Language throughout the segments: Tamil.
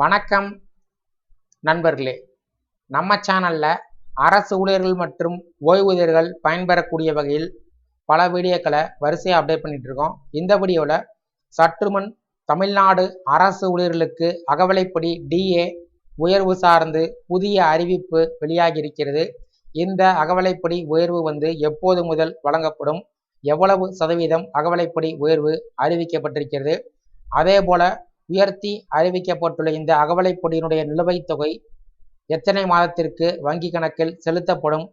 வணக்கம் நண்பர்களே. நம்ம சேனலில் அரசு ஊழியர்கள் மற்றும் ஓய்வூதியர்கள் பயன்பெறக்கூடிய வகையில் பல வீடியோக்களை வரிசையாக அப்டேட் பண்ணிட்டு இருக்கோம் இந்த வீடியோவில் சற்றுமுன் தமிழ்நாடு அரசு ஊழியர்களுக்கு அகவலைப்படி டிஏ உயர்வு சார்ந்து புதிய அறிவிப்பு வெளியாகி இருக்கிறது இந்த அகவலைப்படி உயர்வு வந்து எப்போது முதல் வழங்கப்படும்? எவ்வளவு சதவீதம் அகவலைப்படி உயர்வு அறிவிக்கப்பட்டிருக்கிறது? அதே போல உயர்த்தி அறிவிக்கப்பட்டுள்ள இந்த அகவலைப்பொடியினுடைய நிலுவைத் தொகை எத்தனை மாதத்திற்கு வங்கி கணக்கில் செலுத்தப்படும்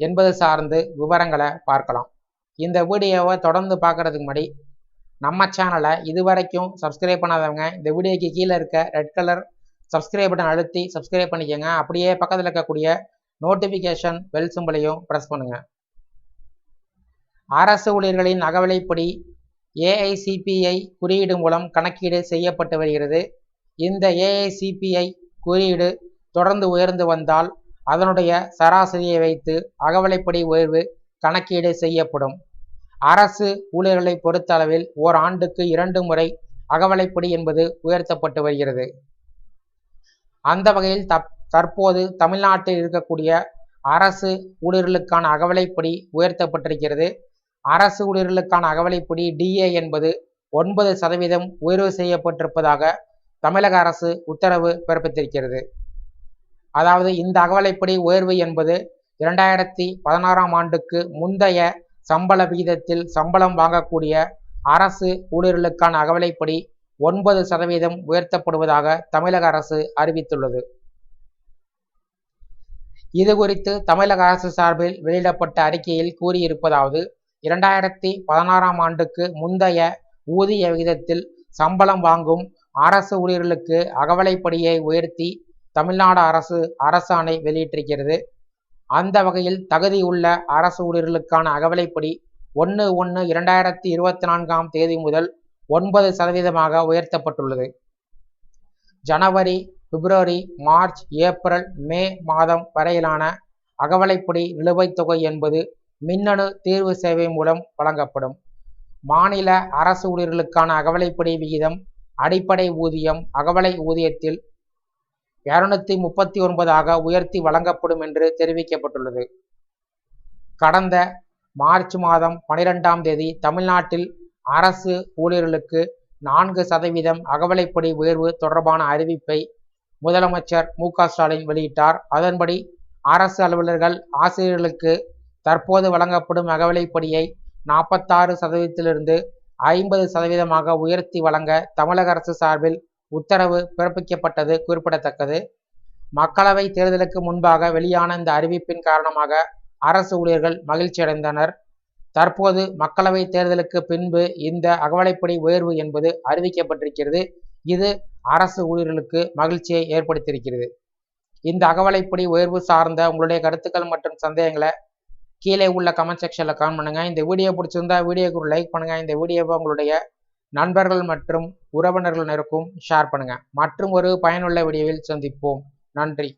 என்பது சார்ந்து விவரங்களை பார்க்கலாம். இந்த வீடியோவை தொடர்ந்து பார்க்குறதுக்கு முன்னாடி நம்ம சேனலை இதுவரைக்கும் சப்ஸ்கிரைப் பண்ணாதவங்க இந்த வீடியோக்கு கீழே இருக்க ரெட் கலர் சப்ஸ்கிரைப் பட்டன் அழுத்தி சப்ஸ்கிரைப் பண்ணிக்கோங்க. அப்படியே பக்கத்தில் இருக்கக்கூடிய நோட்டிஃபிகேஷன் பெல் சிம்பிளையும் ப்ரெஸ் பண்ணுங்கள் அரசு ஊழியர்களின் அகவலைப்படி ஏஐசிபிஐ குறியீடு மூலம் கணக்கீடு செய்யப்பட்டு வருகிறது. இந்த ஏஐசிபிஐ குறியீடு தொடர்ந்து உயர்ந்து வந்தால் அதனுடைய சராசரியை வைத்து அகவலைப்படி உயர்வு கணக்கீடு செய்யப்படும். அரசு ஊழியர்களை பொறுத்த அளவில் ஓர் ஆண்டுக்கு இரண்டு முறை அகவலைப்படி என்பது உயர்த்தப்பட்டு வருகிறது. அந்த வகையில் தப் தற்போது தமிழ்நாட்டில் இருக்கக்கூடிய அரசு ஊழியர்களுக்கான அகவலைப்படி உயர்த்தப்பட்டிருக்கிறது. அரசு ஊழியர்களுக்கான அகவலைப்படி டிஏ என்பது ஒன்பது சதவீதம் உயர்வு செய்யப்பட்டிருப்பதாக தமிழக அரசு உத்தரவு பிறப்பித்திருக்கிறது. அதாவது இந்த அகவலைப்படி உயர்வு என்பது இரண்டாயிரத்தி பதினாறாம் ஆண்டுக்கு முந்தைய சம்பள விகிதத்தில் சம்பளம் வாங்கக்கூடிய அரசு ஊழியர்களுக்கான அகவலைப்படி ஒன்பது சதவீதம் உயர்த்தப்படுவதாக தமிழக அரசு அறிவித்துள்ளது. இது குறித்து தமிழக அரசு சார்பில் வெளியிடப்பட்ட அறிக்கையில் கூறியிருப்பதாவது இரண்டாயிரத்தி பதினாறாம் ஆண்டுக்கு முந்தைய ஊதிய விகிதத்தில் சம்பளம் வாங்கும் அரசு ஊழியர்களுக்கு அகவலைப்படியை உயர்த்தி தமிழ்நாடு அரசு அரசாணை வெளியிட்டிருக்கிறது. அந்த வகையில் தகுதியுள்ள அரசு ஊழியர்களுக்கான அகவலைப்படி ஒன்று ஒன்று இரண்டாயிரத்தி இருபத்தி நான்காம் தேதி முதல் ஒன்பது சதவீதமாக உயர்த்தப்பட்டுள்ளது. ஜனவரி பிப்ரவரி மார்ச் ஏப்ரல் மே மாதம் வரையிலான அகவலைப்படி நிலுவைத் தொகை என்பது மின்னணு தீர்வு சேவை மூலம் வழங்கப்படும். மாநில அரசு ஊழியர்களுக்கான அகவலைப்படி விகிதம் அடிப்படை ஊதியம் அகவலை ஊதியத்தில் இருநூத்தி முப்பத்தி ஒன்பதாக உயர்த்தி வழங்கப்படும் என்று தெரிவிக்கப்பட்டுள்ளது. கடந்த மார்ச் மாதம் பனிரெண்டாம் தேதி தமிழ்நாட்டில் அரசு ஊழியர்களுக்கு நான்கு சதவீதம் அகவலைப்படி உயர்வு தொடர்பான அறிவிப்பை முதலமைச்சர் மு ஸ்டாலின் வெளியிட்டார். அதன்படி அரசு அலுவலர்கள் ஆசிரியர்களுக்கு தற்போது வழங்கப்படும் அகவலைப்படியை நாற்பத்தாறு சதவீதத்திலிருந்து ஐம்பது சதவீதமாக உயர்த்தி வழங்க தமிழக அரசு சார்பில் உத்தரவு பிறப்பிக்கப்பட்டது குறிப்பிடத்தக்கது. மக்களவை தேர்தலுக்கு முன்பாக வெளியான இந்த அறிவிப்பின் காரணமாக அரசு ஊழியர்கள் மகிழ்ச்சி அடைந்தனர் தற்போது மக்களவை தேர்தலுக்கு பின்பு இந்த அகவலைப்படி உயர்வு என்பது அறிவிக்கப்பட்டிருக்கிறது. இது அரசு ஊழியர்களுக்கு மகிழ்ச்சியை ஏற்படுத்தியிருக்கிறது. இந்த அகவலைப்படி உயர்வு சார்ந்த உங்களுடைய கருத்துக்கள் மற்றும் சந்தேகங்களை கீழே உள்ள கமெண்ட் செக்ஷனில் கமெண்ட் பண்ணுங்கள் இந்த வீடியோ பிடிச்சிருந்தா வீடியோக்கு ஒரு லைக் பண்ணுங்கள் இந்த வீடியோவை உங்களுடைய நண்பர்கள் மற்றும் உறவினர்கள் இருக்கும் ஷேர் பண்ணுங்கள் மற்றும் ஒரு பயனுள்ள வீடியோவில் சந்திப்போம். நன்றி.